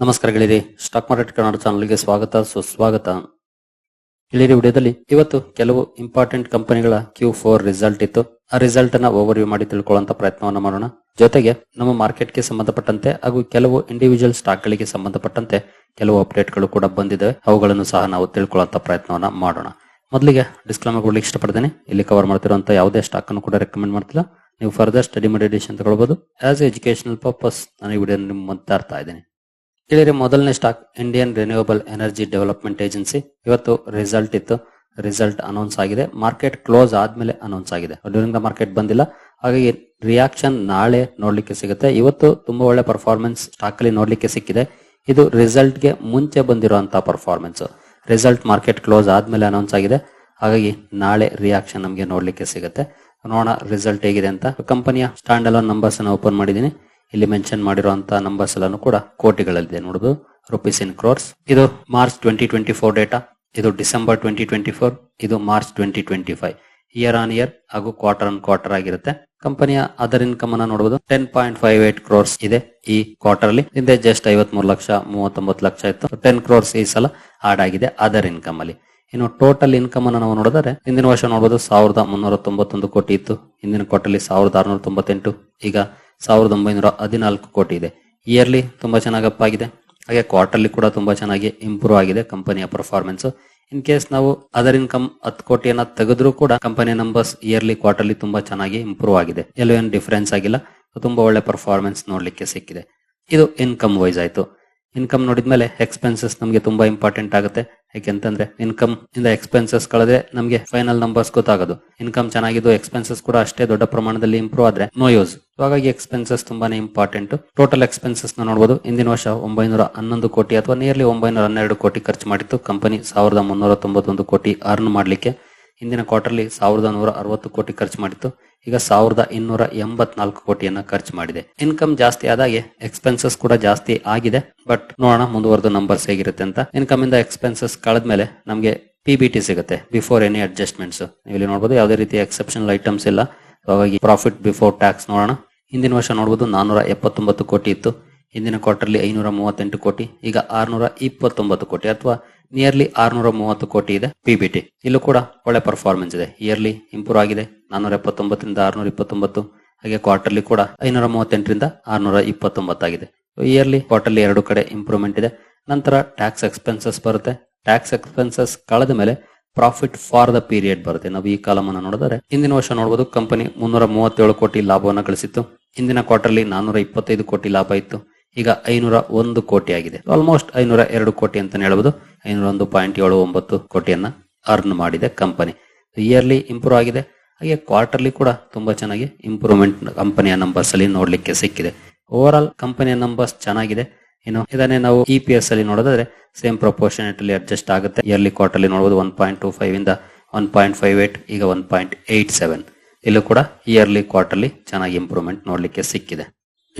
ನಮಸ್ಕಾರ ಗೆಳೆಯರಿ stock market Kannada ಚಾನಲ್ಗೆ ಸ್ವಾಗತ, ಸುಸ್ವಾಗತ. ಗೆಳೆಯರಿ ವಿಡಿಯೋದಲ್ಲಿ ಇವತ್ತು ಕೆಲವು ಇಂಪಾರ್ಟೆಂಟ್ ಕಂಪನಿಗಳ ಕ್ಯೂ ಫೋರ್ ರಿಸಲ್ಟ್ ಇತ್ತು. ಆ ರಿಸಲ್ಟ್ ಅನ್ನ ಓವರ್ ವ್ಯೂ ಮಾಡಿ ತಿಳ್ಕೊಳ್ಳುವಂತ ಪ್ರಯತ್ನವನ್ನು ಮಾಡೋಣ. ಜೊತೆಗೆ ನಮ್ಮ ಮಾರ್ಕೆಟ್ಗೆ ಸಂಬಂಧಪಟ್ಟಂತೆ ಹಾಗೂ ಕೆಲವು ಇಂಡಿವಿಜುವಲ್ ಸ್ಟಾಕ್ ಗಳಿಗೆ ಸಂಬಂಧಪಟ್ಟಂತೆ ಕೆಲವು ಅಪ್ಡೇಟ್ಗಳು ಕೂಡ ಬಂದಿದೆ ಅವುಗಳನ್ನು ಸಹ ನಾವು ತಿಳ್ಕೊಳ್ಳುವಂತ ಪ್ರಯತ್ನವನ್ನ ಮಾಡೋಣ. ಮೊದಲಿಗೆ ಡಿಸ್ಕ್ಲೇಮರ್ ಕೊಡ್ಲಿಕ್ಕೆ ಇಷ್ಟಪಡ್ತೇನೆ. ಇಲ್ಲಿ ಕವರ್ ಮಾಡ್ತಿರುವಂತಹ ಯಾವುದೇ ಸ್ಟಾಕ್ ಅನ್ನು ಕೂಡ ರೆಕಮೆಂಡ್ ಮಾಡ್ತಿಲ್ಲ. ನೀವು ಫರ್ದರ್ ಸ್ಟಡಿ ಮಾಡಿ ಮೆಡಿಟೇಷನ್ ತಗೊಳ್ಬಹುದು ಆಸ್ ಎಜುಕೇಶನಲ್ ಪರ್ಪಸ್ ನಾನು ಈ ವಿಡಿಯೋ ನಿಮ್ಮ ಮುಂದೆ ತರ್ತಾ ಇದ್ದೀನಿ ಕೇಳಿದ್ರೆ ಮೊದಲನೇ stock Indian renewable energy development agency ಇವತ್ತು ರಿಸಲ್ಟ್ ಇತ್ತು. ರಿಸಲ್ಟ್ ಅನೌನ್ಸ್ ಆಗಿದೆ. ಮಾರ್ಕೆಟ್ ಕ್ಲೋಸ್ ಆದ್ಮೇಲೆ ಅನೌನ್ಸ್ ಆಗಿದೆ. ಡ್ಯೂರಿಂಗ್ ದ ಮಾರ್ಕೆಟ್ ಬಂದಿಲ್ಲ. ಹಾಗಾಗಿ ರಿಯಾಕ್ಷನ್ ನಾಳೆ ನೋಡ್ಲಿಕ್ಕೆ ಸಿಗುತ್ತೆ. ಇವತ್ತು ತುಂಬಾ ಒಳ್ಳೆ ಪರ್ಫಾರ್ಮೆನ್ಸ್ ಸ್ಟಾಕ್ ಅಲ್ಲಿ ನೋಡ್ಲಿಕ್ಕೆ ಸಿಕ್ಕಿದೆ. ಇದು ರಿಸಲ್ಟ್ಗೆ ಮುಂಚೆ ಬಂದಿರುವಂತಹ ಪರ್ಫಾರ್ಮೆನ್ಸ್ ರಿಸಲ್ಟ್ ಮಾರ್ಕೆಟ್ ಕ್ಲೋಸ್ ಆದ್ಮೇಲೆ ಅನೌನ್ಸ್ ಆಗಿದೆ. ಹಾಗಾಗಿ ನಾಳೆ ರಿಯಾಕ್ಷನ್ ನಮಗೆ ನೋಡ್ಲಿಕ್ಕೆ ಸಿಗುತ್ತೆ. ನೋಡೋಣ ರಿಸಲ್ಟ್ ಹೇಗಿದೆ ಅಂತ. ಕಂಪನಿಯ ಸ್ಟ್ಯಾಂಡ್ ಅಲೋನ್ ನಂಬರ್ಸ್ ಅನ್ನು ಓಪನ್ ಮಾಡಿದ್ದೀನಿ. ಇಲ್ಲಿ ಮೆನ್ಷನ್ ಮಾಡಿರುವಂತಹ ನಂಬರ್ಸ್ ಎಲ್ಲಾನು ಕೂಡ ಕೋಟಿಗಳಲ್ಲಿದೆ. ನೋಡುದು ರುಪೀಸ್ ಇನ್ ಕ್ರೋರ್ಸ್ ಇದು March twenty twenty four data ಇದು ಡಿಸೆಂಬರ್ ಟ್ವೆಂಟಿ ಟ್ವೆಂಟಿ ಫೋರ್ ಇದು March twenty twenty five year on year ಹಾಗೂ ಕ್ವಾರ್ಟರ್ ಆನ್ ಕ್ವಾರ್ಟರ್ ಆಗಿರುತ್ತೆ. ಕಂಪನಿಯ ಅದರ್ ಇನ್ಕಮ್ ಅನ್ನ ನೋಡಬಹುದು ten point five eight crores ಇದೆ ಈ ಕ್ವಾರ್ಟರ್ ಅಲ್ಲಿ ಹಿಂದೆ ಜಸ್ಟ್ ಐವತ್ ಮೂರು ಲಕ್ಷ, ಮೂವತ್ತೊಂಬತ್ತು ಲಕ್ಷ ಇತ್ತು. ಟೆನ್ ಕ್ರೋರ್ಸ್ ಈ ಸಲ ಆಡ್ ಆಗಿದೆ ಅದರ್ ಇನ್ಕಮ್ ಅಲ್ಲಿ. ಇನ್ನು ಟೋಟಲ್ ಇನ್ಕಮ್ ಅನ್ನು ನಾವು ನೋಡಿದ್ರೆ, ಹಿಂದಿನ ವರ್ಷ ನೋಡಬಹುದು ಸಾವಿರದ ಮುನ್ನೂರ ತೊಂಬತ್ತೊಂದು ಕೋಟಿ ಇತ್ತು. ಹಿಂದಿನ ಕ್ವಾರ್ಟರ್ ಸಾವಿರದ ಆರುನೂರ ತೊಂಬತ್ತೆಂಟು ಈಗ ಸಾವಿರದ ಒಂಬೈನೂರ ಹದಿನಾಲ್ಕು ಕೋಟಿ ಇದೆ. ಇಯರ್ಲಿ ತುಂಬಾ ಚೆನ್ನಾಗಿ ಅಪ್ ಆಗಿದೆ ಹಾಗೆ ಕ್ವಾರ್ಟರ್ಲಿ ಕೂಡ ತುಂಬಾ ಚೆನ್ನಾಗಿ ಇಂಪ್ರೂವ್ ಆಗಿದೆ ಕಂಪನಿಯ ಪರ್ಫಾರ್ಮೆನ್ಸ್ ಇನ್ ಕೇಸ್ ನಾವು ಅದರ್ ಇನ್ಕಮ್ ಹತ್ತು ಕೋಟಿಯನ್ನ ತೆಗೆದ್ರೂ ಕೂಡ ಕಂಪನಿ ನಂಬರ್ಸ್ ಇಯರ್ಲಿ ಕ್ವಾರ್ಟರ್ಲಿ ತುಂಬಾ ಚೆನ್ನಾಗಿ ಇಂಪ್ರೂವ್ ಆಗಿದೆ. ಎಲ್ಲೂ ಏನು ಡಿಫರೆನ್ಸ್ ಆಗಿಲ್ಲ. ತುಂಬಾ ಒಳ್ಳೆ ಪರ್ಫಾರ್ಮೆನ್ಸ್ ನೋಡ್ಲಿಕ್ಕೆ ಸಿಕ್ಕಿದೆ. ಇದು ಇನ್ಕಮ್ ವೈಸ್ ಆಯ್ತು. ಇನ್ಕಮ್ ನೋಡಿದ್ಮೇಲೆ ಎಕ್ಸ್ಪೆನ್ಸಸ್ ನಮಗೆ ತುಂಬಾ ಇಂಪಾರ್ಟೆಂಟ್ ಆಗುತ್ತೆ. ಯಾಕೆಂತಂದ್ರೆ ಇನ್ಕಮ್ ಇಂದ ಎಕ್ಸ್ಪೆನ್ಸಸ್ ಕಳೆದ್ರೆ ನಮಗೆ ಫೈನಲ್ ನಂಬರ್ಸ್ ಗೊತ್ತಾಗೋದು. ಇನ್ಕಮ್ ಚೆನ್ನಾಗಿದ್ದು ಎಕ್ಸ್ಪೆನ್ಸಸ್ ಕೂಡ ಅಷ್ಟೇ ದೊಡ್ಡ ಪ್ರಮಾಣದಲ್ಲಿ ಇಂಪ್ರೂವ್ ಆದ್ರೆ ನೋ ಯೂಸ್ ಹಾಗಾಗಿ ಎಕ್ಸ್ಪೆನ್ಸಸ್ ತುಂಬಾನೇ ಇಂಪಾರ್ಟೆಂಟ್ ಟೋಟಲ್ ಎಕ್ಸ್ಪೆನ್ಸಸ್ನ ನೋಡಬಹುದು ಇಂದಿನ ವರ್ಷ ಒಂಬೈನೂರ ಹನ್ನೊಂದು ಕೋಟಿ ಅಥವಾ ನಿಯರ್ಲಿ ಒಂಬೈನೂರ ಹನ್ನೆರಡು ಕೋಟಿ ಖರ್ಚು ಮಾಡಿತ್ತು. ಕಂಪನಿ ಸಾವಿರದ ಮುನ್ನೂರ ತೊಂಬತ್ತೊಂದು ಕೋಟಿ ಅರ್ನ್ ಮಾಡ್ಲಿಕ್ಕೆ. ಇಂದಿನ ಕ್ವಾರ್ಟರ್ಲಿ ಸಾವಿರದ ನೂರ ಅರವತ್ತು ಕೋಟಿ ಖರ್ಚು ಮಾಡಿತ್ತು. ಈಗ ಸಾವಿರದ ಇನ್ನೂರ ಎಂಬತ್ನಾಲ್ಕು ಕೋಟಿಯನ್ನ ಖರ್ಚು ಮಾಡಿದೆ. ಇನ್ಕಮ್ ಜಾಸ್ತಿ ಆದಾಗೆ ಎಕ್ಸ್ಪೆನ್ಸಸ್ ಕೂಡ ಜಾಸ್ತಿ ಆಗಿದೆ. ಬಟ್ ನೋಡೋಣ ಮುಂದುವರೆದ ನಂಬರ್ಸ್ ಹೇಗಿರುತ್ತೆ ಅಂತ. ಇನ್ಕಮ್ ಇಂದ ಎಕ್ಸ್ಪೆನ್ಸಸ್ ಕಳೆದ್ಮೇಲೆ ನಮಗೆ ಪಿ ಸಿಗುತ್ತೆ ಬಿಫೋರ್ ಎನಿ ಅಡ್ಜಸ್ಟ್ಮೆಂಟ್ಸ್ ನೀವು ಇಲ್ಲಿ ನೋಡಬಹುದು ಯಾವುದೇ ರೀತಿ ಎಕ್ಸೆಪ್ಷನಲ್ ಐಟಮ್ಸ್ ಇಲ್ಲ. ಹಾಗಾಗಿ ಪ್ರಾಫಿಟ್ ಬಿಫೋರ್ ಟ್ಯಾಕ್ಸ್ ನೋಡೋಣ. ಹಿಂದಿನ ವರ್ಷ ನೋಡಬಹುದು ನಾನೂರ ಎಪ್ಪತ್ತೊಂಬತ್ತು ಕೋಟಿ ಇತ್ತು. ಹಿಂದಿನ ಕ್ವಾರ್ಟರ್ಲಿ ಐನೂರ ಮೂವತ್ತೆಂಟು ಕೋಟಿ. ಈಗ ಆರ್ನೂರ ಇಪ್ಪತ್ತೊಂಬತ್ತು ಕೋಟಿ. ಅಥವಾ ನಿಯರ್ಲಿ ಆರ್ನೂರ ಮೂವತ್ತು ಕೋಟಿ ಇದೆ ಪಿಬಿಟಿ ಇಲ್ಲೂ ಕೂಡ ಒಳ್ಳೆ ಪರ್ಫಾರ್ಮೆನ್ಸ್ ಇದೆ. ಇಯರ್ಲಿ ಇಂಪ್ರೂವ್ ಆಗಿದೆ. ನಾನೂರ ಎಪ್ಪತ್ತೊಂಬತ್ತರಿಂದ ಆರ್ನೂರ ಇಪ್ಪತ್ತೊಂಬತ್ತು ಹಾಗೆ ಕ್ವಾರ್ಟರ್ಲಿ ಕೂಡ ಐನೂರ ಮೂವತ್ತೆಂಟರಿಂದ ಆರ್ನೂರ ಇಪ್ಪತ್ತೊಂಬತ್ತಾಗಿದೆ ಇಯರ್ಲಿ ಕ್ವಾರ್ಟರ್ಲಿ ಎರಡು ಕಡೆ ಇಂಪ್ರೂವ್ಮೆಂಟ್ ಇದೆ. ನಂತರ ಟ್ಯಾಕ್ಸ್ ಎಕ್ಸ್ಪೆನ್ಸಸ್ ಬರುತ್ತೆ. ಟ್ಯಾಕ್ಸ್ ಎಕ್ಸ್ಪೆನ್ಸಸ್ ಕಳೆದ ಮೇಲೆ ಪ್ರಾಫಿಟ್ ಫಾರ್ ದ ಪೀರಿಯಡ್ ಬರುತ್ತೆ. ನಾವು ಈ ಕಾಲಮ್ ಅನ್ನು ನೋಡಿದರೆ ಹಿಂದಿನ ವರ್ಷ ನೋಡಬಹುದು ಕಂಪನಿ ಮುನ್ನೂರ ಮೂವತ್ತೇಳು ಕೋಟಿ ಲಾಭವನ್ನು ಗಳಿಸಿತ್ತು. ಹಿಂದಿನ ಕ್ವಾರ್ಟರ್ಲಿ ನಾನೂರ ಇಪ್ಪತ್ತೈದು ಕೋಟಿ ಲಾಭ ಇತ್ತು. ಈಗ ಐನೂರ ಒಂದು ಕೋಟಿ ಆಗಿದೆ ಆಲ್ಮೋಸ್ಟ್ ಐನೂರ ಎರಡು ಕೋಟಿ ಅಂತಾನೆ ಹೇಳ್ಬೋದು. ಐನೂರ ಒಂದು ಪಾಯಿಂಟ್ ಏಳು ಒಂಬತ್ತು ಕೋಟಿಯನ್ನ ಅರ್ನ್ ಮಾಡಿದೆ ಕಂಪನಿ ಇಯರ್ಲಿ ಇಂಪ್ರೂವ್ ಆಗಿದೆ. ಹಾಗೆ ಕ್ವಾರ್ಟರ್ಲಿ ಕೂಡ ತುಂಬಾ ಚೆನ್ನಾಗಿ ಇಂಪ್ರೂವ್ಮೆಂಟ್ ಕಂಪನಿಯ ನಂಬರ್ಸ್ ಅಲ್ಲಿ ನೋಡ್ಲಿಕ್ಕೆ ಸಿಕ್ಕಿದೆ. ಓವರ್ ಆಲ್ ಕಂಪನಿಯ ನಂಬರ್ಸ್ ಚೆನ್ನಾಗಿದೆ. ಇನ್ನು ಇದನ್ನೇ ನಾವು ಇ ಪಿ ಎಸ್ ಅಲ್ಲಿ ನೋಡೋದಾದ್ರೆ ಸೇಮ್ ಪ್ರಪೋರ್ಷನೇಟ್ ಅಲ್ಲಿ ಅಡ್ಜಸ್ಟ್ ಆಗುತ್ತೆ. ಇಯರ್ಲಿ ಕ್ವಾರ್ಟರ್ಲಿ ನೋಡಬಹುದು ಒನ್ ಪಾಯಿಂಟ್ ಟೂ ಫೈವ್ ಇಂದ ಒನ್ ಪಾಯಿಂಟ್ ಫೈವ್ ಏಟ್ ಈಗ ಒನ್ ಪಾಯಿಂಟ್ ಏಟ್ ಸೆವೆನ್ ಇಲ್ಲೂ ಕೂಡ ಇಯರ್ಲಿ ಕ್ವಾರ್ಟರ್ಲಿ ಚೆನ್ನಾಗಿ ಇಂಪ್ರೂವ್ಮೆಂಟ್ ನೋಡ್ಲಿಕ್ಕೆ ಸಿಕ್ಕಿದೆ.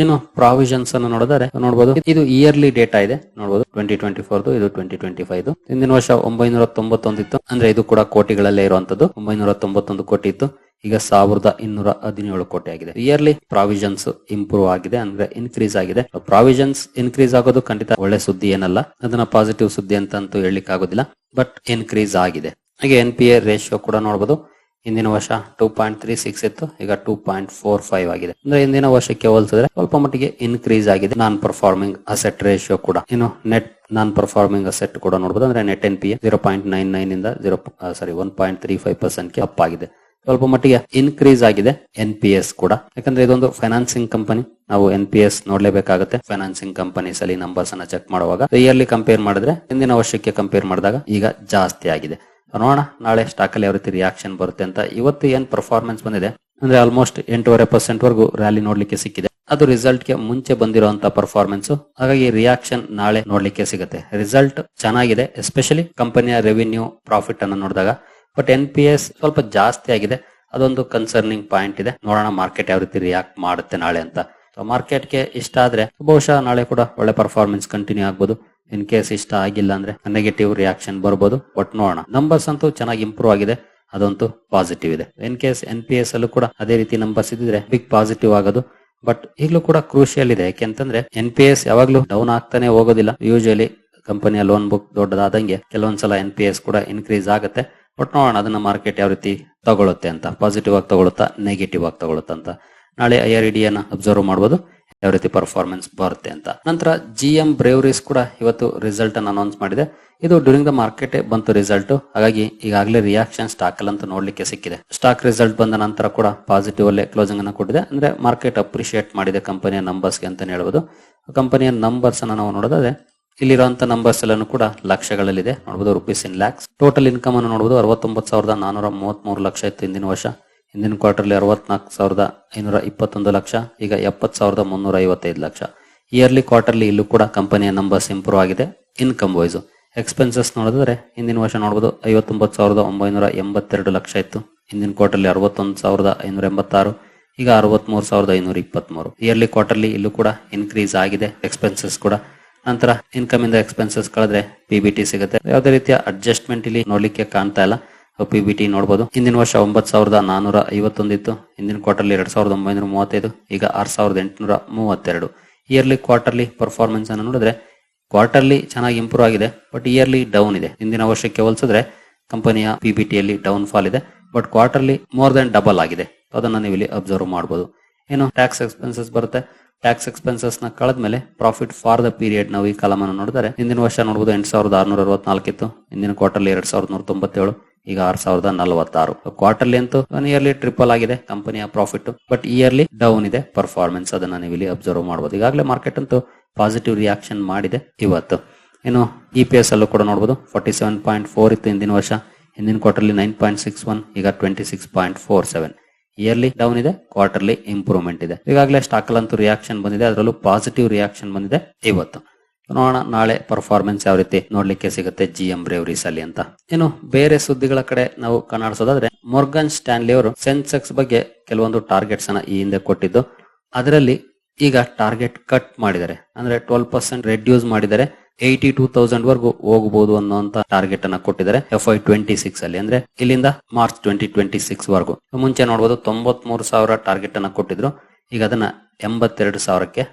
ಇನ್ನು ಪ್ರಾವಿಷನ್ಸ್ ಅನ್ನು ನೋಡಿದರೆ ನೋಡಬಹುದು ಇದು ಇಯರ್ಲಿ ಡೇಟಾ ಇದೆ. ನೋಡಬಹುದು ಟ್ವೆಂಟಿ ಟ್ವೆಂಟಿ ಫೋರ್ ಇದು ಟ್ವೆಂಟಿ ಟ್ವೆಂಟಿ ಫೈವ್ ಹಿಂದಿನ ವರ್ಷ ಒಂಬೈನೂರ ತೊಂಬತ್ತೊಂದು ಇತ್ತು. ಅಂದ್ರೆ ಇದು ಕೂಡ ಕೋಟಿಗಳಲ್ಲೇ ಇರುವಂತದ್ದು ಒಂಬೈನೂರ ತೊಂಬತ್ತೊಂದು ಕೋಟಿ ಇತ್ತು. ಈಗ ಸಾವಿರದ ಇನ್ನೂರ ಹದಿನೇಳು ಕೋಟಿ ಆಗಿದೆ. ಇಯರ್ಲಿ ಪ್ರಾವಿಷನ್ಸ್ ಇಂಪ್ರೂವ್ ಆಗಿದೆ. ಅಂದ್ರೆ ಇನ್ಕ್ರೀಸ್ ಆಗಿದೆ. ಪ್ರಾವಿಷನ್ಸ್ ಇನ್ಕ್ರೀಸ್ ಆಗೋದು ಖಂಡಿತ ಒಳ್ಳೆ ಸುದ್ದಿ ಏನಲ್ಲ. ಅದನ್ನ ಪಾಸಿಟಿವ್ ಸುದ್ದಿ ಅಂತ ಅಂತೂ ಹೇಳಲಿಕ್ಕೆ ಆಗೋದಿಲ್ಲ ಬಟ್ ಇನ್ಕ್ರೀಸ್ ಆಗಿದೆ. ಹಾಗೆ ಎನ್ ಪಿ ಎ ರೇಷಿಯೋ ಕೂಡ ನೋಡಬಹುದು ಹಿಂದಿನ ವರ್ಷ ಟೂ ಪಾಯಿಂಟ್ ತ್ರೀ ಸಿಕ್ಸ್ ಇತ್ತು, ಈಗ ಟೂ ಪಾಯಿಂಟ್ ಫೋರ್ ಫೈವ್ ಆಗಿದೆ. ಅಂದ್ರೆ ಹಿಂದಿನ ವರ್ಷಕ್ಕೆ ಹೋಲಿಸಿದ್ರೆ ಸ್ವಲ್ಪ ಮಟ್ಟಿಗೆ ಇನ್ಕ್ರೀಸ್ ಆಗಿದೆ. ನಾನ್ ಪರ್ಫಾರ್ಮಿಂಗ್ ಅಸೆಟ್ ರೇಷಿಯೋ ಕೂಡ. ಇನ್ನು ನೆಟ್ ನಾನ್ ಪರ್ಫಾರ್ಮಿಂಗ್ ಅಸೆಟ್ ಕೂಡ ನೋಡಬಹುದು ಅಂದ್ರೆ net N P zero point nine nine ಇಂದ zero sorry one point three five ಪರ್ಸೆಂಟ್ಗೆ up ಆಗಿದೆ. ಸ್ವಲ್ಪ ಮಟ್ಟಿಗೆ ಇನ್ಕ್ರೀಸ್ ಆಗಿದೆ ಎನ್ ಪಿ ಎಸ್ ಕೂಡ. ಯಾಕಂದ್ರೆ ಇದೊಂದು ಫೈನಾನ್ಸಿಂಗ್ ಕಂಪನಿ ನಾವು ಎನ್ ಪಿ ಎಸ್ ನೋಡ್ಲೇಬೇಕಾಗುತ್ತೆ. ಫೈನಾನ್ಸಿಂಗ್ ಕಂಪನೀಸ್ ಅಲ್ಲಿ ನಂಬರ್ಸ್ ಅನ್ನ ಚೆಕ್ ಮಾಡುವಾಗ. ಇಯರ್ಲಿ ಕಂಪೇರ್ ಮಾಡಿದ್ರೆ ಹಿಂದಿನ ವರ್ಷಕ್ಕೆ ಕಂಪೇರ್ ಮಾಡಿದಾಗ ಈಗ ಜಾಸ್ತಿ ಆಗಿದೆ. ನೋಡೋಣ. ನಾಳೆ ಸ್ಟಾಕ್ ಅಲ್ಲಿ ಯಾವ ರೀತಿ ರಿಯಾಕ್ಷನ್ ಬರುತ್ತೆ ಅಂತ. ಇವತ್ತು ಏನ್ ಪರ್ಫಾರ್ಮೆನ್ಸ್ ಬಂದಿದೆ? ಅಂದ್ರೆ ಆಲ್ಮೋಸ್ಟ್ ಎಂಟೂವರೆ ಪರ್ಸೆಂಟ್ ವರೆಗೂ ರ್ಯಾಲಿ ನೋಡ್ಲಿಕ್ಕೆ ಸಿಕ್ಕಿದೆ. ಅದು ರಿಸಲ್ಟ್ಗೆ ಮುಂಚೆ ಬಂದಿರುವಂತ ಪರ್ಫಾರ್ಮೆನ್ಸ್ ಹಾಗಾಗಿ ರಿಯಾಕ್ಷನ್ ನಾಳೆ ನೋಡ್ಲಿಕ್ಕೆ ಸಿಗುತ್ತೆ. ರಿಸಲ್ಟ್ ಚೆನ್ನಾಗಿದೆ ಎಸ್ಪೆಷಲಿ ಕಂಪನಿಯ ರೆವಿನ್ಯೂ ಪ್ರಾಫಿಟ್ ಅನ್ನು ನೋಡಿದಾಗ. ಬಟ್ ಎನ್ ಪಿ ಎಸ್ ಸ್ವಲ್ಪ ಜಾಸ್ತಿ ಆಗಿದೆ. ಅದೊಂದು ಕನ್ಸರ್ನಿಂಗ್ ಪಾಯಿಂಟ್ ಇದೆ. ನೋಡೋಣ ಮಾರ್ಕೆಟ್ ಯಾವ ರೀತಿ ರಿಯಾಕ್ಟ್ ಮಾಡುತ್ತೆ ನಾಳೆ ಅಂತ. ಮಾರ್ಕೆಟ್ಗೆ ಇಷ್ಟ ಆದ್ರೆ ಬಹುಶಃ ನಾಳೆ ಕೂಡ ಒಳ್ಳೆ ಪರ್ಫಾರ್ಮೆನ್ಸ್ ಕಂಟಿನ್ಯೂ ಆಗ್ಬೋದು. ಇನ್ ಕೇಸ್ ಇಷ್ಟ ಆಗಿಲ್ಲ ಅಂದ್ರೆ ನೆಗೆಟಿವ್ ರಿಯಾಕ್ಷನ್ ಬರ್ಬೋದು. ಬಟ್ ನೋಡೋಣ. ನಂಬರ್ಸ್ ಅಂತೂ ಚೆನ್ನಾಗಿ ಇಂಪ್ರೂವ್ ಆಗಿದೆ. ಅದಂತೂ ಪಾಸಿಟಿವ್ ಇದೆ. In case N P S ಅಲ್ಲೂ ಕೂಡ ಅದೇ ರೀತಿ ನಂಬರ್ಸ್ ಇದ್ದಿದ್ರೆ ಬಿಗ್ ಪಾಸಿಟಿವ್ ಆಗೋದು. ಬಟ್ ಈಗಲೂ ಕೂಡ ಕ್ರೂಷಿಯಲ್ ಇದೆ. ಯಾಕೆಂತಂದ್ರೆ ಎನ್ ಪಿ ಎಸ್ ಯಾವಾಗ್ಲೂ ಡೌನ್ ಆಗ್ತಾನೆ ಹೋಗೋದಿಲ್ಲ. ಯೂಶಲಿ ಕಂಪನಿಯ ಲೋನ್ ಬುಕ್ ದೊಡ್ಡದಾದಂಗೆ ಕೆಲವೊಂದ್ಸಲ ಎನ್ ಪಿ ಎಸ್ ಕೂಡ ಇನ್ಕ್ರೀಸ್ ಆಗುತ್ತೆ. ಬಟ್ ನೋಡೋಣ ಅದನ್ನ ಮಾರ್ಕೆಟ್ ಯಾವ ರೀತಿ ತಗೊಳುತ್ತೆ ಅಂತ. ಪಾಸಿಟಿವ್ ಆಗಿ ತಗೊಳುತ್ತಾ ನೆಗೆಟಿವ್ ಆಗಿ ತಗೊಳುತ್ತಾ ಅಂತ. ನಾಳೆ ಐ ಆರ್ ಅನ್ನ ಅಬ್ಸರ್ವ್ ಮಾಡಬಹುದು ಯಾವ ರೀತಿ ಪರ್ಫಾರ್ಮೆನ್ಸ್ ಬರುತ್ತೆ ಅಂತ. ನಂತರ ಜಿ ಎಂ ಬ್ರೇವರೀಸ್ ಕೂಡ ಇವತ್ತು ರಿಸಲ್ಟ್ ಅನ್ನು ಅನೌನ್ಸ್ ಮಾಡಿದೆ. ಇದು ಡ್ಯೂರಿಂಗ್ ದ ಮಾರ್ಕೆಟ್ ಬಂತು ರಿಸಲ್ಟ್ ಹಾಗಾಗಿ ಈಗಾಗಲೇ ರಿಯಾಕ್ಷನ್ ಸ್ಟಾಕ್ ಅಲ್ಲಿ ಅಂತ ನೋಡ್ಲಿಕ್ಕೆ ಸಿಕ್ಕಿದೆ. ಸ್ಟಾಕ್ ರಿಸಲ್ಟ್ ಬಂದ ನಂತರ ಕೂಡ ಪಾಸಿಟಿವ್ ಅಲ್ಲೇ ಕ್ಲೋಸಿಂಗ್ ಅನ್ನು ಕೊಟ್ಟಿದೆ. ಅಂದ್ರೆ ಮಾರ್ಕೆಟ್ ಅಪ್ರಿಶಿಯೇಟ್ ಮಾಡಿದೆ ಕಂಪನಿಯ ನಂಬರ್ಸ್ಗೆ ಅಂತ ಹೇಳ್ಬೋದು. ಕಂಪನಿಯ ನಂಬರ್ಸ್ ಅನ್ನ ನಾವು ನೋಡೋದಾದ್ರೆ, ಇಲ್ಲಿರುವಂತ ನಂಬರ್ಸ್ ಎಲ್ಲಾನು ಕೂಡ ಲಕ್ಷಗಳಲ್ಲಿದೆ. ನೋಡಬಹುದು rupees in lakhs total income ಅನ್ನು ನೋಡಬಹುದು ಅರವತ್ತೊಂಬತ್ತು ಸಾವಿರದ ನಾನೂರ ಮೂವತ್ಮೂರು ಲಕ್ಷ ಇತ್ತು ಹಿಂದಿನ ವರ್ಷ. ಹಿಂದಿನ ಕ್ವಾರ್ಟರ್ಲಿ ಅರವತ್ನಾಲ್ಕು ಸಾವಿರದ ಐನೂರ ಇಪ್ಪತ್ತೊಂದು ಲಕ್ಷ, ಈಗ ಎಪ್ಪತ್ತು ಸಾವಿರದ ಮುನ್ನೂರ ಐವತ್ತೈದು ಲಕ್ಷ. ಇಯರ್ಲಿ ಕ್ವಾರ್ಟರ್ಲಿ ಇಲ್ಲೂ ಕೂಡ ಕಂಪನಿಯ ನಂಬರ್ಸ್ ಇಂಪ್ರೂವ್ ಆಗಿದೆ. ಇನ್ಕಮ್ ವೈಸ್ ಎಕ್ಸ್ಪೆನ್ಸಸ್ ನೋಡಿದ್ರೆ ಹಿಂದಿನ ವರ್ಷ ನೋಡಬಹುದು ಐವತ್ತೊಂಬತ್ತು ಸಾವಿರದ ಒಂಬೈನೂರ ಎಂಬತ್ತೆರಡು ಲಕ್ಷ ಇತ್ತು. ಹಿಂದಿನ ಕ್ವಾರ್ಟರ್ಲಿ ಅರವತ್ತೊಂದು ಸಾವಿರದ ಐನೂರ ಎಂಬತ್ತಾರು, ಈಗ ಅರವತ್ಮೂರು ಸಾವಿರದ ಐನೂರ ಇಪ್ಪತ್ಮೂರು. ಇಯರ್ಲಿ ಕ್ವಾರ್ಟರ್ಲಿ ಇಲ್ಲೂ ಕೂಡ ಇನ್ಕ್ರೀಸ್ ಆಗಿದೆ ಎಕ್ಸ್ಪೆನ್ಸಸ್ ಕೂಡ. ನಂತರ ಇನ್ಕಮ್ ಇಂದ ಎಕ್ಸ್ಪೆನ್ಸಸ್ ಕಳೆದ್ರೆ ಪಿ ಬಿ ಟಿ ಸಿಗುತ್ತೆ. ಯಾವುದೇ ರೀತಿಯ ಅಡ್ಜಸ್ಟ್ಮೆಂಟ್ ಇಲ್ಲಿ ನೋಡ್ಲಿಕ್ಕೆ ಕಾಣ್ತಾ ಇಲ್ಲ. ಪಿ ಬಿ ಟಿ ನೋಡಬಹುದು ಹಿಂದಿನ ವರ್ಷ ಒಂಬತ್ತು ಸಾವಿರದ ನಾನೂರ ಐವತ್ತೊಂದಿತ್ತು ಹಿಂದಿನ ಕ್ವಾರ್ಟರ್ಲಿ ಎರಡ್ ಸಾವಿರದ ಒಂಬೈನೂರ ಮೂವತ್ತೈದು. ಈಗ ಆರ್ ಸಾವಿರದ ಎಂಟುನೂರ ಮೂವತ್ತೆರಡು. ಇಯರ್ಲಿ ಕ್ವಾರ್ಟರ್ಲಿ ಪರ್ಫಾರ್ಮೆನ್ಸ್ ಅನ್ನು ನೋಡಿದ್ರೆ ಕ್ವಾರ್ಟರ್ಲಿ ಚೆನ್ನಾಗಿ ಇಂಪ್ರೂವ್ ಆಗಿದೆ ಬಟ್ ಇಯರ್ಲಿ ಡೌನ್ ಇದೆ. ಹಿಂದಿನ ವರ್ಷಕ್ಕೆ ಹೋಲಿಸಿದ್ರೆ ಕಂಪನಿಯ ಪಿ ಬಿ ಟಿಯಲ್ಲಿ ಡೌನ್ ಫಾಲ್ ಇದೆ but quarterly more than double ಆಗಿದೆ. ಅದನ್ನ ನೀವು ಇಲ್ಲಿ ಅಬ್ಸರ್ವ್ ಮಾಡಬಹುದು ಏನು ಟ್ಯಾಕ್ಸ್ ಎಕ್ಸ್ಪೆನ್ಸಸ್ ಬರುತ್ತೆ? ಟ್ಯಾಕ್ಸ್ ಎಕ್ಸ್ಪೆನ್ಸಸ್ನ ಕಳೆದ್ಮೇಲೆ ಪ್ರಾಫಿಟ್ ಫಾರ್ ದ ಪೀರಿಯಡ್ ನಾವು ಈ ಕಾಲಮನ್ನು ನೋಡಿದರೆ, ಹಿಂದಿನ ವರ್ಷ ನೋಡಬಹುದು ಎಂಟು ಸಾವಿರದ ಆರ್ನೂರ ಅರವತ್ನಾಲ್ಕು ಇತ್ತು ಹಿಂದಿನ ಕ್ವಾರ್ಟರ್ಲಿ ಎರಡ್ ಸಾವಿರದ ನೂರ ತೊಂಬತ್ತೇಳು. ಈಗ ಆರ್ ಸಾವಿರದ ನಲವತ್ತಾರು. ಕ್ವಾರ್ಟರ್ಲಿ ಅಂತೂ ನಿಯರ್ಲಿ ಟ್ರಿಪಲ್ ಆಗಿದೆ ಕಂಪನಿಯ ಪ್ರಾಫಿಟ್ ಬಟ್ ಇಯರ್ಲಿ ಡೌನ್ ಇದೆ ಪರ್ಫಾರ್ಮೆನ್ಸ್ ಅದನ್ನ ನೀವು ಇಲ್ಲಿ ಅಬ್ಸರ್ವ್ ಮಾಡಬಹುದು ಈಗಾಗಲೇ ಮಾರ್ಕೆಟ್ ಅಂತೂ ಪಾಸಿಟಿವ್ ರಿಯಾಕ್ಷನ್ ಮಾಡಿದೆ ಇವತ್ತು. ಇನ್ನು ಇ ಪಿ ಎಸ್ ಅಲ್ಲೂ ಕೂಡ ನೋಡಬಹುದು ಫಾರ್ಟಿ ಸೆವೆನ್ ಪಾಯಿಂಟ್ ಫೋರ್ ಇತ್ತು ಹಿಂದಿನ ವರ್ಷ, ಹಿಂದಿನ quarterly nine point six one ಈಗ twenty six point four seven yearly down ಇದೆ ಕ್ವಾರ್ಟರ್ಲಿ ಇಂಪ್ರೂವ್ಮೆಂಟ್ ಇದೆ. ಈಗಾಗಲೇ ಸ್ಟಾಕ್ ಅಂತೂ ರಿಯಾಕ್ಷನ್ ಬಂದಿದೆ, ಅದರಲ್ಲೂ ಪಾಸಿಟಿವ್ ರಿಯಾಕ್ಷನ್ ಬಂದಿದೆ ಇವತ್ತು. ನೋಡೋಣ, ನಾಳೆ ಪರ್ಫಾರ್ಮೆನ್ಸ್ ಯಾವ ರೀತಿ ನೋಡ್ಲಿಕ್ಕೆ ಸಿಗುತ್ತೆ ಜಿ ಎಂ ಬ್ರೇವರೀಸ್ ಅಲ್ಲಿ ಅಂತ. ಏನು ಬೇರೆ ಸುದ್ದಿಗಳ ಕಡೆ ನಾವು ಕನ್ನಡಿಸೋದಾದ್ರೆ ಮೊರ್ಗನ್ ಸ್ಟ್ಯಾನ್ಲಿ ಅವರು ಸೆನ್ಸೆಕ್ಸ್ ಬಗ್ಗೆ ಕೆಲವೊಂದು ಟಾರ್ಗೆಟ್ಸ್ ಅನ್ನ ಈ ಹಿಂದೆ ಕೊಟ್ಟಿದ್ದು. ಅದರಲ್ಲಿ ಈಗ ಟಾರ್ಗೆಟ್ ಕಟ್ ಮಾಡಿದ್ದಾರೆ. ಅಂದ್ರೆ ಟ್ವೆಲ್ ಪರ್ಸೆಂಟ್ ರೆಡ್ಯೂಸ್ ಮಾಡಿದ್ದಾರೆ. ಏಯ್ಟಿ ಟೂ ತೌಸಂಡ್ ವರ್ಗು ಹೋಗಬಹುದು ಅನ್ನೋಂತ ಟಾರ್ಗೆಟ್ ಅನ್ನ ಕೊಟ್ಟಿದ್ದಾರೆ ಎಫ್ ಐ ಟ್ವೆಂಟಿ ಸಿಕ್ಸ್ ಅಲ್ಲಿ. ಅಂದ್ರೆ ಇಲ್ಲಿಂದ ಮಾರ್ಚ್ ಟ್ವೆಂಟಿ ಟ್ವೆಂಟಿ ಸಿಕ್ಸ್ ವರ್ಗು ಮುಂಚೆ ನೋಡಬಹುದು ತೊಂಬತ್ ಮೂರು ಸಾವಿರ ಟಾರ್ಗೆಟ್ ಅನ್ನ ಕೊಟ್ಟಿದ್ರು. ಈಗ ಅದನ್ನ ಎಂಬತ್ತೆರಡು ಸಾವಿರಕ್ಕೆ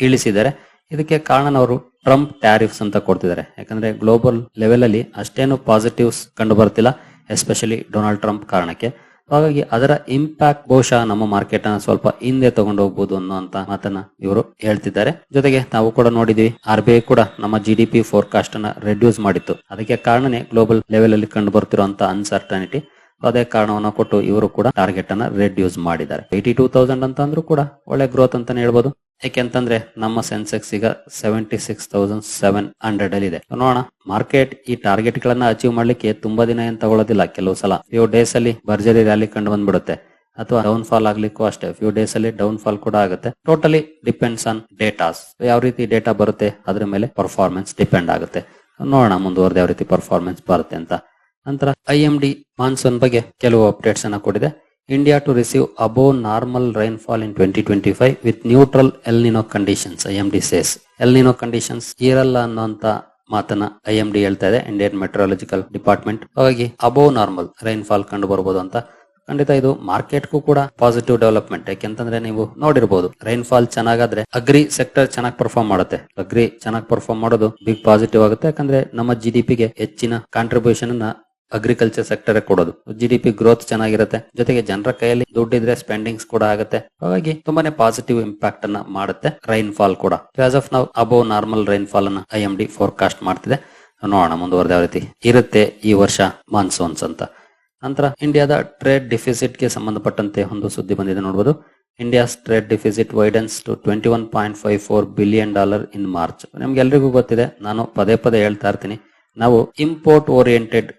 ಇಳಿಸಿದ್ದಾರೆ. ಇದಕ್ಕೆ ಕಾರಣ ಅವರು ಟ್ರಂಪ್ ಟ್ಯಾರಿಫ್ಸ್ ಅಂತ ಕೊಡ್ತಿದ್ದಾರೆ. ಯಾಕಂದ್ರೆ ಗ್ಲೋಬಲ್ ಲೆವೆಲ್ ಅಲ್ಲಿ ಅಷ್ಟೇನು ಪಾಸಿಟಿವ್ಸ್ ಕಂಡು ಬರ್ತಿಲ್ಲ ಎಸ್ಪೆಷಲಿ ಡೊನಾಲ್ಡ್ ಟ್ರಂಪ್ ಕಾರಣಕ್ಕೆ. ಹಾಗಾಗಿ ಅದರ ಇಂಪ್ಯಾಕ್ಟ್ ಬಹುಶಃ ನಮ್ಮ ಮಾರ್ಕೆಟ್ ಅನ್ನ ಸ್ವಲ್ಪ ಹಿಂದೆ ತಗೊಂಡು ಹೋಗ್ಬೋದು ಅನ್ನುವಂತ ಮಾತನ್ನ ಇವರು ಹೇಳ್ತಿದ್ದಾರೆ. ಜೊತೆಗೆ ನಾವು ಕೂಡ ನೋಡಿದ್ವಿ, ಆರ್ ಬಿ ಐ ಕೂಡ ನಮ್ಮ ಜಿ ಡಿ ಫೋರ್ಕಾಸ್ಟ್ ಅನ್ನ ರೆಡ್ಯೂಸ್ ಮಾಡಿತ್ತು. ಅದಕ್ಕೆ ಕಾರಣನೇ ಗ್ಲೋಬಲ್ ಲೆವೆಲ್ ಅಲ್ಲಿ ಕಂಡು ಬರ್ತಿರುವಂತ ಅನ್ಸರ್ಟನಿಟಿ ಅದೇ ಕಾರಣವನ್ನು ಕೊಟ್ಟು ಇವರು ಕೂಡ ಟಾರ್ಗೆಟ್ ಅನ್ನ ರೆಡ್ಯೂಸ್ ಮಾಡಿದ್ದಾರೆ. ಏಯ್ಟಿ ಟೂ ತೌಸಂಡ್ ಅಂತ ಅಂದ್ರೂ ಕೂಡ ಒಳ್ಳೆ ಗ್ರೋತ್ ಅಂತಾನೆ ಹೇಳ್ಬೋದು. ಯಾಕೆಂತಂದ್ರೆ ನಮ್ಮ ಸೆನ್ಸೆಕ್ಸ್ ಈಗ seventy six thousand seven hundred ಅಲ್ಲಿ ಇದೆ ನೋಡೋಣ, ಮಾರ್ಕೆಟ್ ಈ ಟಾರ್ಗೆಟ್ ಗಳನ್ನ ಅಚೀವ್ ಮಾಡ್ಲಿಕ್ಕೆ ತುಂಬಾ ದಿನ ಏನ್ ತಗೊಳ್ಳೋದಿಲ್ಲ ಕೆಲವು ಸಲ ಫ್ಯೂ ಡೇಸ್ ಅಲ್ಲಿ ಭರ್ಜರಿ ರ್ಯಾಲಿ ಕಂಡು ಬಂದ್ಬಿಡುತ್ತೆ. ಅಥವಾ ಡೌನ್ ಫಾಲ್ ಆಗ್ಲಿಕ್ಕೂ ಅಷ್ಟೇ ಫ್ಯೂ ಡೇಸ್ ಅಲ್ಲಿ ಡೌನ್ ಫಾಲ್ ಕೂಡ ಆಗುತ್ತೆ. ಟೋಟಲಿ ಡಿಪೆಂಡ್ಸ್ ಆನ್ ಡೇಟಾಸ್ ಯಾವ ರೀತಿ ಡೇಟಾ ಬರುತ್ತೆ, ಅದ್ರ ಮೇಲೆ ಪರ್ಫಾರ್ಮೆನ್ಸ್ ಡಿಪೆಂಡ್ ಆಗುತ್ತೆ. ನೋಡೋಣ, ಮುಂದುವರೆದ ಯಾವ ರೀತಿ ಪರ್ಫಾರ್ಮೆನ್ಸ್ ಬರುತ್ತೆ ಅಂತ. ನಂತರ ಐ ಎಂ ಡಿ ಮಾನ್ಸೂನ್ ಬಗ್ಗೆ ಕೆಲವು ಅಪ್ಡೇಟ್ಸ್ ಅನ್ನ ಕೊಟ್ಟಿದೆ India to receive above normal rainfall in in twenty twenty five Nino neutral IMD conditions El Nino conditions ಇರಲ್ಲ ಅನ್ನೋಂತ ಮಾತನ್ನ ಐ ಎಂ ಡಿ ಹೇಳ್ತಾ ಇದೆ ಇಂಡಿಯನ್ ಮೆಟ್ರಾಲಜಿಕಲ್ ಡಿಪಾರ್ಟ್ಮೆಂಟ್ ಹಾಗಾಗಿ ಅಬೋವ್ ನಾರ್ಮಲ್ ರೈನ್ಫಾಲ್ ಕಂಡು ಬರಬಹುದು ಅಂತ. ಖಂಡಿತ ಇದು ಮಾರ್ಕೆಟ್ಗೂ ಕೂಡ ಪಾಸಿಟಿವ್ ಡೆವಲಪ್ಮೆಂಟ್ ಯಾಕೆಂತಂದ್ರೆ ನೀವು ನೋಡಿರಬಹುದು ರೈನ್ ಫಾಲ್ ಚೆನ್ನಾಗಾದ್ರೆ ಅಗ್ರಿ ಸೆಕ್ಟರ್ ಚೆನ್ನಾಗಿ ಪರ್ಫಾರ್ಮ್ ಮಾಡುತ್ತೆ. ಅಗ್ರಿ ಚೆನ್ನಾಗಿ ಪರ್ಫಾರ್ಮ್ ಮಾಡೋದು ಬಿಗ್ ಪಾಸಿಟಿವ್ ಆಗುತ್ತೆ, ಯಾಕಂದ್ರೆ ನಮ್ಮ ಜಿ ಡಿ ಪಿಗೆ ಹೆಚ್ಚಿನ ಕಾಂಟ್ರಿಬ್ಯೂಷನ್ ಅನ್ನ ಅಗ್ರಿಕಲ್ಚರ್ ಸೆಕ್ಟರ್ ಕೊಡೋದು. ಜಿ ಡಿ ಪಿ ಗ್ರೋತ್ ಚೆನ್ನಾಗಿರುತ್ತೆ. ಜೊತೆಗೆ ಜನರ ಕೈಯಲ್ಲಿ ದುಡ್ಡಿದ್ರೆ ಸ್ಪೆಂಡಿಂಗ್ಸ್ ಕೂಡ ಆಗುತ್ತೆ. ಹಾಗಾಗಿ ತುಂಬಾನೇ ಪಾಸಿಟಿವ್ ಇಂಪ್ಯಾಕ್ಟ್ ಅನ್ನ ಮಾಡುತ್ತೆ ರೈನ್ ಫಾಲ್ ಕೂಡ. ಆಸ್ ಆಫ್ ನಾವು ಅಬೋವ್ ನಾರ್ಮಲ್ ರೈನ್ ಫಾಲ್ ಅನ್ನ ಐ ಎಂ ಡಿ ಫೋರ್ಕಾಸ್ಟ್ ಮಾಡ್ತಿದೆ. ನೋಡೋಣ, ಮುಂದುವರೆದ ರೀತಿ ಇರುತ್ತೆ ಈ ವರ್ಷ ಮಾನ್ಸೂನ್ಸ್ ಅಂತ. ನಂತರ ಇಂಡಿಯಾದ ಟ್ರೇಡ್ ಡಿಫಿಸಿಟ್ಗೆ ಸಂಬಂಧಪಟ್ಟಂತೆ ಒಂದು ಸುದ್ದಿ ಬಂದಿದೆ ನೋಡಬಹುದು India's trade deficit widens to twenty one point five four billion dollar in March ನಮ್ಗೆಲ್ರಿಗೂ ಗೊತ್ತಿದೆ, ನಾನು ಪದೇ ಪದೇ ಹೇಳ್ತಾ ಇರ್ತೀನಿ. ನಾವು ಇಂಪೋರ್ಟ್ ಓರಿಯೆಂಟೆಡ್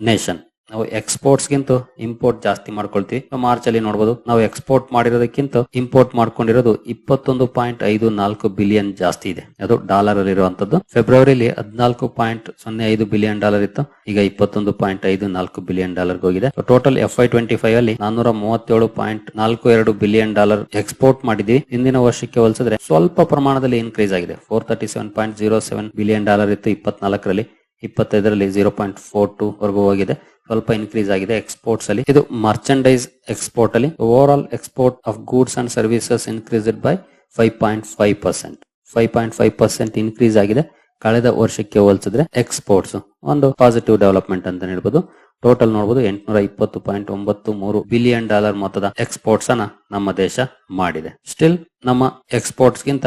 ನೇಷನ್ ನಾವು ಎಕ್ಸ್ಪೋರ್ಟ್ಸ್ ಗಿಂತ ಇಂಪೋರ್ಟ್ ಜಾಸ್ತಿ ಮಾಡ್ಕೊಳ್ತೀವಿ. ಮಾರ್ಚ್ ಅಲ್ಲಿ ನೋಡಬಹುದು ನಾವು ಎಕ್ಸ್ಪೋರ್ಟ್ ಮಾಡಿರೋದಕ್ಕಿಂತ ಇಂಪೋರ್ಟ್ ಮಾಡ್ಕೊಂಡಿರೋದು ಇಪ್ಪತ್ತೊಂದು ಪಾಯಿಂಟ್ ಐದು ನಾಲ್ಕು ಬಿಲಿಯನ್ ಜಾಸ್ತಿ ಇದೆ. ಅದು ಡಾಲರ್ ಅಲ್ಲಿ ಇರುವಂತದ್ದು ಫೆಬ್ರವರಿಲಿ ಹದಿನಾಲ್ಕು ಪಾಯಿಂಟ್ ಸೊನ್ನೆ ಐದು ಬಿಲಿಯನ್ ಡಾಲರ್ ಇತ್ತು. ಈಗ ಇಪ್ಪತ್ತೊಂದು ಪಾಯಿಂಟ್ ಐದು ನಾಲ್ಕು ಬಿಲಿಯನ್ ಡಾಲರ್ ಹೋಗಿದೆ. Total F I twenty five ಅಲ್ಲಿ ನಾನೂರ ಮೂವತ್ತೇಳು ಪಾಯಿಂಟ್ ನಾಲ್ಕು ಎರಡು ಬಿಲಿಯನ್ ಡಾಲರ್ ಎಕ್ಸ್ಪೋರ್ಟ್ ಮಾಡಿದ್ವಿ ಹಿಂದಿನ ವರ್ಷಕ್ಕೆ ಹೋಲಿಸಿದ್ರೆ ಸ್ವಲ್ಪ ಪ್ರಮಾಣದಲ್ಲಿ ಇನ್ಕ್ರೀಸ್ ಆಗಿದೆ. Four thirty seven point zero seven billion dollar ಇತ್ತು ಇಪ್ಪತ್ನಾಲ್ಕರಲ್ಲಿ. ಇಪ್ಪತ್ತೈದರಲ್ಲಿ ಜೀರೋ ಪಾಯಿಂಟ್ ಫೋರ್ ಟು ಹೋಗಿದೆ. ಸ್ವಲ್ಪ ಇನ್ಕ್ರೀಸ್ ಆಗಿದೆ ಎಕ್ಸ್ಪೋರ್ಟ್ಸ್ ಅಲ್ಲಿ. ಇದು ಮರ್ಚೆಂಡೈಸ್ ಎಕ್ಸ್ಪೋರ್ಟ್ ಅಲ್ಲಿ. Over all export of goods and services increased by five point five percent five point five percent increase ಆಗಿದೆ. ಕಳೆದ ವರ್ಷಕ್ಕೆ ಹೋಲಿಸಿದ್ರೆ ಎಕ್ಸ್ಪೋರ್ಟ್ಸ್ ಒಂದು ಪಾಸಿಟಿವ್ ಡೆವಲಪ್ಮೆಂಟ್ ಅಂತ ಹೇಳ್ಬೋದು. ಟೋಟಲ್ ನೋಡಬಹುದು ಎಂಟುನೂರ ಇಪ್ಪತ್ತು ಪಾಯಿಂಟ್ ಒಂಬತ್ತು ಮೂರು ಬಿಲಿಯನ್ ಡಾಲರ್ ಮೊತ್ತದ ಎಕ್ಸ್ಪೋರ್ಟ್ಸ್ ಅನ್ನ ನಮ್ಮ ದೇಶ ಮಾಡಿದೆ. ಸ್ಟಿಲ್ ನಮ್ಮ ಎಕ್ಸ್ಪೋರ್ಟ್ಸ್ ಗಿಂತ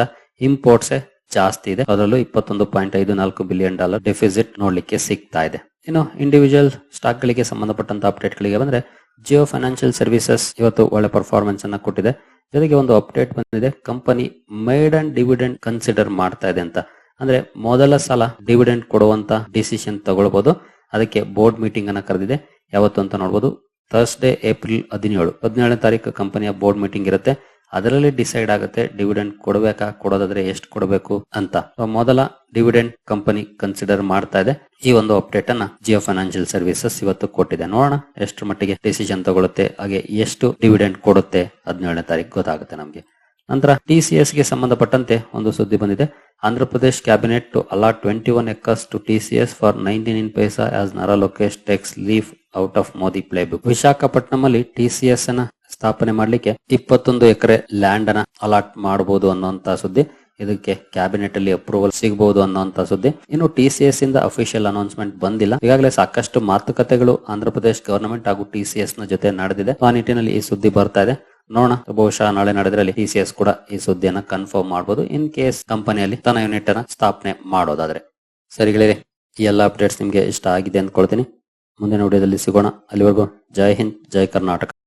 ಇಂಪೋರ್ಟ್ಸ್ ಜಾಸ್ತಿ ಇದೆ. ಅದರಲ್ಲೂ ಇಪ್ಪತ್ತೊಂದು ಪಾಯಿಂಟ್ ಐದು ನಾಲ್ಕು ಬಿಲಿಯನ್ ಡಾಲರ್ ಡೆಫಿಸಿಟ್ ನೋಡ್ಲಿಕ್ಕೆ ಸಿಗ್ತಾ ಇದೆ. ಇನ್ನು ಇಂಡಿವಿಜುವಲ್ ಸ್ಟಾಕ್ ಗಳಿಗೆ ಸಂಬಂಧಪಟ್ಟಂತ ಅಪ್ಡೇಟ್ ಗಳಿಗೆ ಬಂದ್ರೆ ಜಿಯೋ ಫೈನಾನ್ಷಿಯಲ್ ಸರ್ವಿಸಸ್ ಇವತ್ತು ಒಳ್ಳೆ ಪರ್ಫಾರ್ಮೆನ್ಸ್ ಅನ್ನ ಕೊಟ್ಟಿದೆ. ಜೊತೆಗೆ ಒಂದು ಅಪ್ಡೇಟ್ ಬಂದಿದೆ. Company made and dividend consider ಮಾಡ್ತಾ ಇದೆ ಅಂತ. ಅಂದ್ರೆ ಮೊದಲ ಸಲ ಡಿವಿಡೆಂಡ್ ಕೊಡುವಂತ ಡಿಸಿಷನ್ ತಗೊಳ್ಬಹುದು ಅದಕ್ಕೆ ಬೋರ್ಡ್ ಮೀಟಿಂಗ್ ಅನ್ನ ಕರೆದಿದೆ. ಯಾವತ್ತು ಅಂತ ನೋಡಬಹುದು ಥರ್ಸ್ಡೇ ಏಪ್ರಿಲ್ ಹದಿನೇಳು. ಹದಿನೇಳನೇ ತಾರೀಕು ಕಂಪನಿಯ ಬೋರ್ಡ್ ಮೀಟಿಂಗ್ ಇರುತ್ತೆ. ಅದರಲ್ಲಿ ಡಿಸೈಡ್ ಆಗುತ್ತೆ ಡಿವಿಡೆಂಡ್ ಕೊಡಬೇಕಾ, ಕೊಡೋದಾದ್ರೆ ಎಷ್ಟು ಕೊಡಬೇಕು ಅಂತ. ಮೊದಲ ಡಿವಿಡೆಂಡ್ ಕಂಪನಿ ಕನ್ಸಿಡರ್ ಮಾಡ್ತಾ ಇದೆ. ಈ ಒಂದು ಅಪ್ಡೇಟ್ ಅನ್ನ ಜಿಯೋ ಫೈನಾನ್ಷಿಯಲ್ ಸರ್ವಿಸಸ್ ಇವತ್ತು ಕೊಟ್ಟಿದೆ. ನೋಡೋಣ ಎಷ್ಟು ಮಟ್ಟಿಗೆ ಡಿಸಿಷನ್ ತಗೊಳುತ್ತೆ, ಹಾಗೆ ಎಷ್ಟು ಡಿವಿಡೆಂಡ್ ಕೊಡುತ್ತೆ ಹದಿನೇಳನೇ ತಾರೀಕು ಗೊತ್ತಾಗುತ್ತೆ ನಮಗೆ. ನಂತರ ಟಿಸಿಎಸ್ಗೆ ಸಂಬಂಧಪಟ್ಟಂತೆ ಒಂದು ಸುದ್ದಿ ಬಂದಿದೆ. Andhra Pradesh cabinet to allot twenty one acres to TCS for ninety nine paisa as Nara Lokesh takes leaf out of Modi playbook Visakhapatnam ಅಲ್ಲಿ ಟಿಸಿಎಸ್ ಅನ್ನ ಸ್ಥಾಪನೆ ಮಾಡಲಿಕ್ಕೆ ಇಪ್ಪತ್ತೊಂದು ಎಕರೆ ಲ್ಯಾಂಡ್ ಅನ್ನ ಅಲಾಟ್ ಮಾಡಬಹುದು ಅನ್ನುವಂತ ಸುದ್ದಿ. ಇದಕ್ಕೆ ಕ್ಯಾಬಿನೆಟ್ ಅಲ್ಲಿ ಅಪ್ರೂವಲ್ ಸಿಗಬಹುದು ಅನ್ನುವಂತ ಸುದ್ದಿ. ಇನ್ನು ಟಿಸಿಎಸ್ ಇಂದ ಅಫಿಷಿಯಲ್ ಅನೌನ್ಸ್ಮೆಂಟ್ ಬಂದಿಲ್ಲ. ಈಗಾಗಲೇ ಸಾಕಷ್ಟು ಮಾತುಕತೆಗಳು ಆಂಧ್ರ ಪ್ರದೇಶ್ ಗವರ್ನಮೆಂಟ್ ಹಾಗೂ ಟಿಸಿಎಸ್ನ ಜೊತೆ ನಡೆದಿದೆ. ಆ ನಿಟ್ಟಿನಲ್ಲಿ ಈ ಸುದ್ದಿ ಬರ್ತಾ ಇದೆ. ನೋಡೋಣ. ಬಹುಶಃ ನಾಳೆ ನಡೆದ್ರಲ್ಲಿ ಎಸ್ ಕೂಡ ಈ ಸುದ್ದಿಯನ್ನ ಕನ್ಫರ್ಮ್ ಮಾಡಬಹುದು ಇನ್ ಕೇಸ್ ಕಂಪನಿಯಲ್ಲಿ ತನ್ನ ಯೂನಿಟ್ ಅನ್ನ ಸ್ಥಾಪನೆ ಮಾಡೋದಾದ್ರೆ. ಸರಿಗಳಿರಿ ಈ ಎಲ್ಲ ಅಪ್ಡೇಟ್ಸ್ ನಿಮ್ಗೆ ಇಷ್ಟ ಆಗಿದೆ ಅಂದ್ಕೊಳ್ತೀನಿ. ಮುಂದಿನ ವಿಡಿಯೋದಲ್ಲಿ ಸಿಗೋಣ. ಅಲ್ಲಿವರೆಗೂ ಜೈ ಹಿಂದ್, ಜೈ ಕರ್ನಾಟಕ.